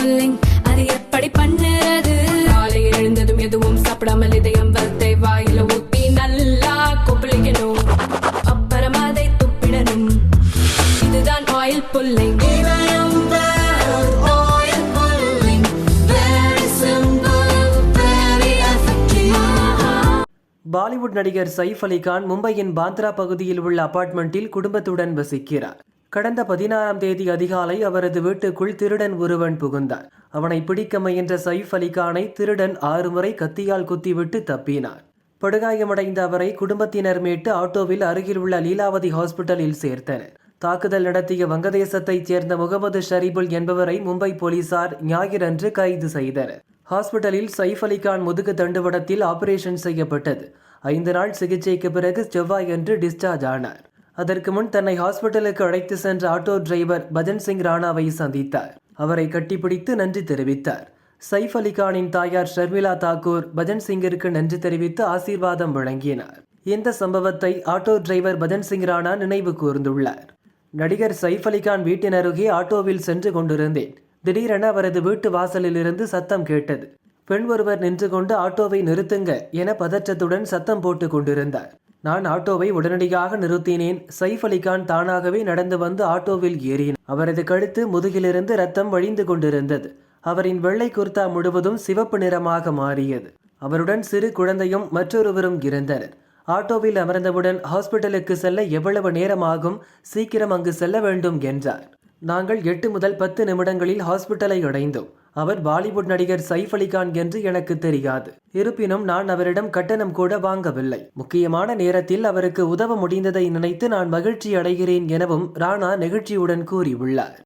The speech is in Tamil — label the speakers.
Speaker 1: புல்லிங் அது எப்படி பண்ணுறது? காலை எழுந்ததும் எதுவும் சாப்பிடாமல் இதயம் வளர்த்தை வாயில ஊத்தி நல்லா கொப்பளிக்கணும். அப்புறம் அதை துப்பிடணும். இதுதான் ஆயில் புல்லிங்
Speaker 2: பாலிவுட் நடிகர் சைஃப் அலி கான் மும்பையின் பாந்த்ரா பகுதியில் உள்ள அபார்ட்மெண்ட்டில் குடும்பத்துடன் வசிக்கிறார். கடந்த பதினாறாம் தேதி அதிகாலை அவரது வீட்டுக்குள் திருடன் ஒருவன் புகுந்தான். அவனை பிடிக்க முயன்ற சைஃப் அலிகானை திருடன் ஆறு முறை கத்தியால் குத்திவிட்டு தப்பினார். படுகாயமடைந்த அவரை குடும்பத்தினர் மீட்டு ஆட்டோவில் அருகில் உள்ள லீலாவதி ஹாஸ்பிட்டலில் சேர்த்தனர். தாக்குதல் நடத்திய வங்கதேசத்தைச் சேர்ந்த முகமது ஷரீபுல் என்பவரை மும்பை போலீசார் ஞாயிறன்று கைது செய்தனர். ஹாஸ்பிட்டலில் சைஃப் அலிகான் முதுகு தண்டுவடத்தில் ஆபரேஷன் செய்யப்பட்டது. ஐந்து நாள் சிகிச்சைக்கு பிறகு செவ்வாயன்று டிஸ்சார்ஜ் ஆனார். அதற்கு முன் தன்னை ஹாஸ்பிட்டலுக்கு அழைத்து சென்ற ஆட்டோ டிரைவர் பஜன் சிங் ராணாவை சந்தித்தார். அவரை கட்டிப்பிடித்து நன்றி தெரிவித்தார். சைஃப் அலிகானின் தாயார் ஷர்மிளா தாக்கூர் பஜன் சிங்கிற்கு நன்றி தெரிவித்து ஆசீர்வாதம் வழங்கினார். இந்த சம்பவத்தை ஆட்டோ டிரைவர் பஜன் சிங் ராணா நினைவு கூர்ந்துள்ளார். நடிகர் சைஃப் அலிகான் வீட்டின் அருகே ஆட்டோவில் சென்று கொண்டிருந்தேன். திடீரென அவரது வீட்டு வாசலிலிருந்து சத்தம் கேட்டது. பெண் ஒருவர் நின்று கொண்டு ஆட்டோவை நிறுத்துங்க என பதற்றத்துடன் சத்தம் போட்டு கொண்டிருந்தார். நான் ஆட்டோவை உடனடியாக நிறுத்தினேன். சைஃப் அலிகான் தானாகவே நடந்து வந்து ஆட்டோவில் ஏறினார் அவரது கழுத்து முதுகிலிருந்து ரத்தம் வழிந்து கொண்டிருந்தது. அவரின் வெள்ளை குர்தா முழுவதும் சிவப்பு நிறமாக மாறியது. அவருடன் சிறு குழந்தையும் மற்றொருவரும் இருந்தனர். ஆட்டோவில் அமர்ந்தவுடன் ஹாஸ்பிட்டலுக்கு செல்ல எவ்வளவு நேரமாகும்? சீக்கிரம் அங்கு செல்ல வேண்டும் என்றார். நாங்கள் எட்டு முதல் பத்து நிமிடங்களில் ஹாஸ்பிட்டலை அடைந்தோம். அவர் பாலிவுட் நடிகர் சைஃப் அலிகான் என்று எனக்கு தெரியாது. இருப்பினும் நான் அவரிடம் கட்டணம் கூட வாங்கவில்லை. முக்கியமான நேரத்தில் அவருக்கு உதவ முடிந்ததை நினைத்து நான் மகிழ்ச்சி அடைகிறேன் எனவும் ராணா நெகிழ்ச்சியுடன் கூறியுள்ளார்.